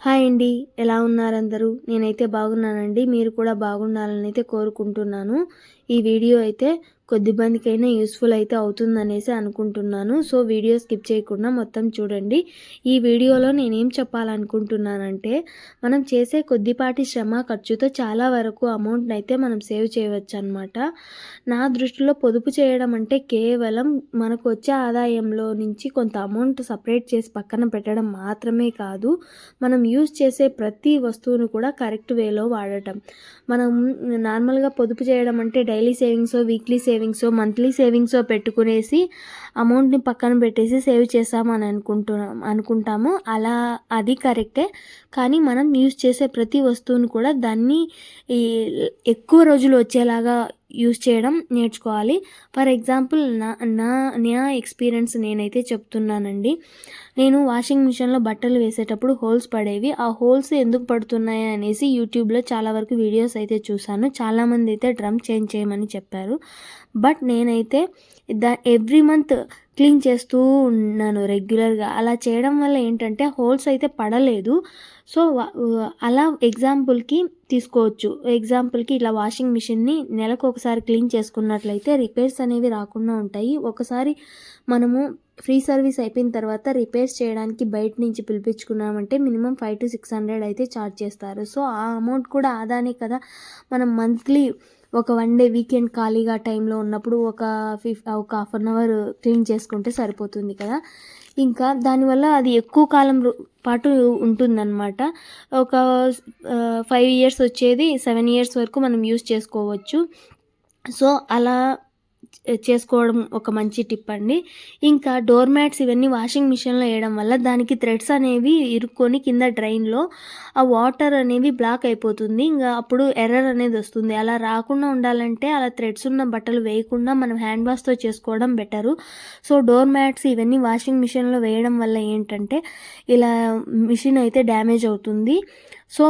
Hi అండి. ఎలా ఉన్నారందరూ? నేనైతే బాగున్నానండి. మీరు కూడా బాగుండాలని అయితే కోరుకుంటున్నాను. ఈ వీడియో అయితే కొద్ది మందికైనా యూస్ఫుల్ అయితే అవుతుందనేసి అనుకుంటున్నాను. సో వీడియో స్కిప్ చేయకుండా మొత్తం చూడండి. ఈ వీడియోలో నేనేం చెప్పాలనుకుంటున్నానంటే మనం చేసే కొద్దిపాటి శ్రమ ఖర్చుతో చాలా వరకు అమౌంట్ని అయితే మనం సేవ్ చేయవచ్చు అనమాట నా దృష్టిలో పొదుపు చేయడం అంటే కేవలం మనకు వచ్చే ఆదాయంలో నుంచి కొంత అమౌంట్ సపరేట్ చేసి పక్కన పెట్టడం మాత్రమే కాదు మనం యూజ్ చేసే ప్రతి వస్తువును కూడా కరెక్ట్ వేలో వాడటం. మనం నార్మల్గా పొదుపు చేయడం అంటే daily savings weekly savings savings monthly savings పెట్టుకునేసి అమౌంట్ని పక్కన పెట్టేసి సేవ్ చేస్తామని అనుకుంటున్నాం అనుకుంటాము. అలా అది కరెక్టే కానీ మనం యూజ్ చేసే ప్రతి వస్తువుని కూడా దాన్ని ఎక్కువ రోజులు వచ్చేలాగా యూజ్ చేయడం నేర్చుకోవాలి. ఫర్ ఎగ్జాంపుల్ నా నా నా ఎక్స్పీరియన్స్ నేనైతే చెప్తున్నానండి. నేను వాషింగ్ మిషన్లో బట్టలు వేసేటప్పుడు హోల్స్ పడేవి. ఆ హోల్స్ ఎందుకు పడుతున్నాయి అనేసి యూట్యూబ్లో చాలా వరకు వీడియోస్ అయితే చూశాను. చాలామంది అయితే డ్రమ్ చేంజ్ చేయమని చెప్పారు. బట్ నేనైతే దా ఎవ్రీ మంత్ క్లీన్ చేస్తూ ఉన్నాను రెగ్యులర్గా అలా చేయడం వల్ల ఏంటంటే హోల్స్ అయితే పడలేదు. సో అలా ఎగ్జాంపుల్కి తీసుకోవచ్చు. ఎగ్జాంపుల్కి ఇట్లా వాషింగ్ మిషన్ని నెలకు ఒకసారి క్లీన్ చేసుకున్నట్లయితే రిపేర్స్ అనేవి రాకుండా ఉంటాయి. ఒకసారి మనము ఫ్రీ సర్వీస్ అయిపోయిన తర్వాత రిపేర్స్ చేయడానికి బయట నుంచి పిలిపించుకున్నామంటే minimum five to six hundred అయితే ఛార్జ్ చేస్తారు. సో ఆ అమౌంట్ కూడా ఆదానే కదా. మనం మంత్లీ ఒక వన్ డే వీకెండ్ ఖాళీగా టైంలో ఉన్నప్పుడు ఒక ఫిఫ్ ఒక హాఫ్ అన్ అవర్ క్లీన్ చేసుకుంటే సరిపోతుంది కదా. ఇంకా దానివల్ల అది ఎక్కువ కాలం పాటు ఉంటుందన్నమాట. ఒక ఫైవ్ ఇయర్స్ వచ్చేది సెవెన్ ఇయర్స్ వరకు మనం యూస్ చేసుకోవచ్చు. సో అలా చేసుకోవడం ఒక మంచి టిప్ అండి. ఇంకా డోర్ మ్యాట్స్ ఇవన్నీ వాషింగ్ మిషన్లో వేయడం వల్ల దానికి థ్రెడ్స్ అనేవి ఇరుక్కొని కింద డ్రైన్లో ఆ వాటర్ అనేవి బ్లాక్ అయిపోతుంది. ఇంకా అప్పుడు ఎర్రర్ అనేది వస్తుంది. అలా రాకుండా ఉండాలంటే అలా థ్రెడ్స్ ఉన్న బట్టలు వేయకుండా మనం హ్యాండ్ వాష్తో చేసుకోవడం బెటరు. సో డోర్ మ్యాట్స్ ఇవన్నీ వాషింగ్ మిషన్లో వేయడం వల్ల ఏంటంటే ఇలా మిషన్ అయితే డ్యామేజ్ అవుతుంది. సో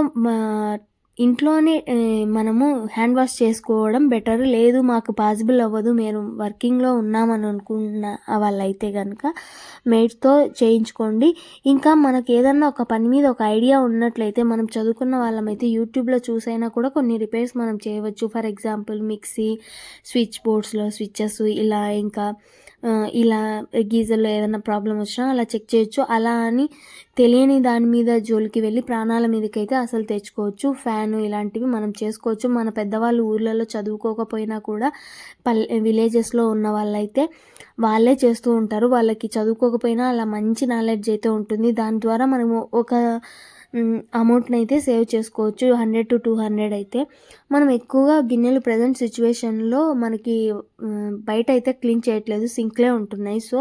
ఇంట్లోనే మనము హ్యాండ్ వాష్ చేసుకోవడం బెటర్. లేదు మాకు పాసిబుల్ అవ్వదు. మేము వర్కింగ్లో ఉన్నామని అనుకున్న వాళ్ళైతే కనుక మేట్తో చేయించుకోండి. ఇంకా మనకి ఏదన్నా ఒక పని మీద ఒక ఐడియా ఉన్నట్లయితే మనం చదువుకున్న వాళ్ళమైతే యూట్యూబ్లో చూసైనా కూడా కొన్ని రిపేర్స్ మనం చేయవచ్చు. ఫర్ ఎగ్జాంపుల్ మిక్సీ స్విచ్ బోర్డ్స్లో స్విచ్చెస్ ఇలా ఇంకా ఇలా గీజర్లో ఏదైనా ప్రాబ్లం వచ్చినా అలా చెక్ చేయొచ్చు. అలా అని తెలియని దాని మీద జోలికి వెళ్ళి ప్రాణాల మీదకైతే అసలు తెచ్చుకోవచ్చు. ఫ్యాన్ ఇలాంటివి మనం చేసుకోవచ్చు. మన పెద్దవాళ్ళు ఊర్లలో చదువుకోకపోయినా కూడా పల్లె విలేజెస్లో ఉన్న వాళ్ళైతే వాళ్ళే చేస్తూ ఉంటారు. వాళ్ళకి చదువుకోకపోయినా అలా మంచి నాలెడ్జ్ అయితే ఉంటుంది. దాని ద్వారా మనము ఒక అమౌంట్ని అయితే సేవ్ చేసుకోవచ్చు. హండ్రెడ్ టు టూ హండ్రెడ్ అయితే. మనం ఎక్కువగా గిన్నెలు ప్రజెంట్ సిచ్యువేషన్లో మనకి బయట అయితే క్లీన్ చేయట్లేదు. సింక్లే ఉంటున్నాయి. సో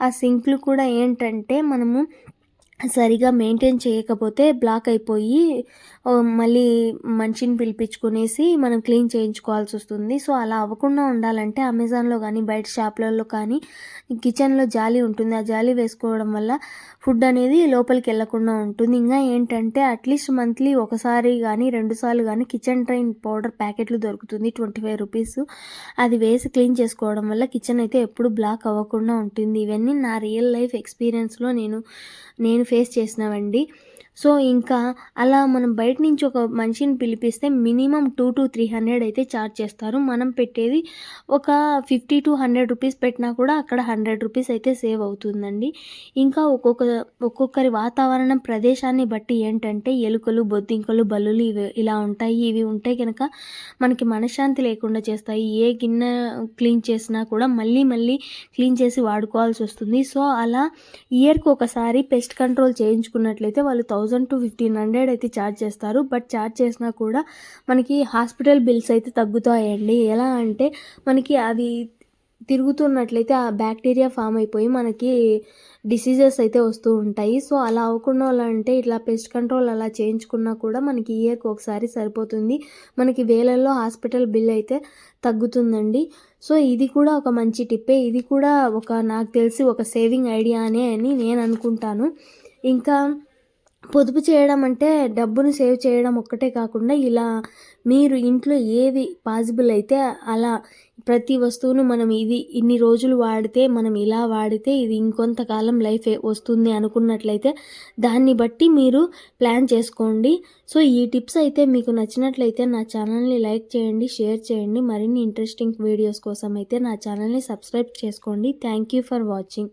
ఆ సింక్లు కూడా ఏంటంటే మనము సరిగా మెయింటైన్ చేయకపోతే బ్లాక్ అయిపోయి మళ్ళీ మనిషిని పిలిపించుకునేసి మనం క్లీన్ చేయించుకోవాల్సి వస్తుంది. సో అలా అవ్వకుండా ఉండాలంటే అమెజాన్లో కానీ బయట షాప్లలో కానీ కిచెన్లో జాలి ఉంటుంది. ఆ జాలి వేసుకోవడం వల్ల ఫుడ్ అనేది లోపలికి వెళ్ళకుండా ఉంటుంది. ఇంకా ఏంటంటే అట్లీస్ట్ మంత్లీ ఒకసారి కానీ రెండుసార్లు కానీ కిచెన్ ట్రైన్ పౌడర్ ప్యాకెట్లు దొరుకుతుంది. Twenty five rupees. అది వేసి క్లీన్ చేసుకోవడం వల్ల కిచెన్ అయితే ఎప్పుడు బ్లాక్ అవ్వకుండా ఉంటుంది. ఇవన్నీ నా రియల్ లైఫ్ ఎక్స్పీరియన్స్లో నేను నేను ఫేస్ చేసినామండి సో ఇంకా అలా మనం బయట నుంచి ఒక మనిషిని పిలిపిస్తే minimum two to three hundred అయితే ఛార్జ్ చేస్తారు. మనం పెట్టేది ఒక ఫిఫ్టీ టు హండ్రెడ్ రూపీస్ పెట్టినా కూడా అక్కడ హండ్రెడ్ రూపీస్ అయితే సేవ్ అవుతుందండి. ఇంకా ఒక్కొక్క ఒక్కొక్కరి వాతావరణం ప్రదేశాన్ని బట్టి ఏంటంటే ఎలుకలు బొద్దింకలు బల్లులు ఇవి ఇలా ఉంటాయి. ఇవి ఉంటే కనుక మనకి మనశ్శాంతి లేకుండా చేస్తాయి. ఏ గిన్నె క్లీన్ చేసినా కూడా మళ్ళీ మళ్ళీ క్లీన్ చేసి వాడుకోవాల్సి వస్తుంది. సో అలా ఇయర్కి ఒకసారి పెస్ట్ కంట్రోల్ చేయించుకున్నట్లయితే వాళ్ళు థౌజండ్ టు ఫిఫ్టీన్ హండ్రెడ్ అయితే ఛార్జ్ చేస్తారు. బట్ ఛార్జ్ చేసినా కూడా మనకి హాస్పిటల్ బిల్స్ అయితే తగ్గుతాయండి. ఎలా అంటే మనకి అవి తిరుగుతున్నట్లయితే ఆ బ్యాక్టీరియా ఫామ్ అయిపోయి మనకి డిసీజెస్ అయితే వస్తూ ఉంటాయి. సో అలా అవ్వకుండా అంటే ఇట్లా పెస్ట్ కంట్రోల్ అలా చేయించుకున్నా కూడా మనకి ఇయర్కి ఒకసారి సరిపోతుంది. మనకి వేలల్లో హాస్పిటల్ బిల్ అయితే తగ్గుతుందండి. సో ఇది కూడా ఒక మంచి టిప్పే. ఇది కూడా ఒక నాకు తెలిసి ఒక సేవింగ్ ఐడియానే అని నేను అనుకుంటాను. ఇంకా పొదుపు చేయడం అంటే డబ్బును సేవ్ చేయడం ఒక్కటే కాకుండా ఇలా మీరు ఇంట్లో ఏది పాసిబుల్ అయితే అలా ప్రతి వస్తువును మనం ఇది ఇన్ని రోజులు వాడితే మనం ఇలా వాడితే ఇది ఇంకొంతకాలం లైఫ్ వస్తుంది అనుకున్నట్లయితే దాన్ని బట్టి మీరు ప్లాన్ చేసుకోండి. సో ఈ టిప్స్ అయితే మీకు నచ్చినట్లయితే నా ఛానల్ని లైక్ చేయండి షేర్ చేయండి. మరిన్ని ఇంట్రెస్టింగ్ వీడియోస్ కోసం అయితే నా ఛానల్ని సబ్స్క్రైబ్ చేసుకోండి. Thank you for watching.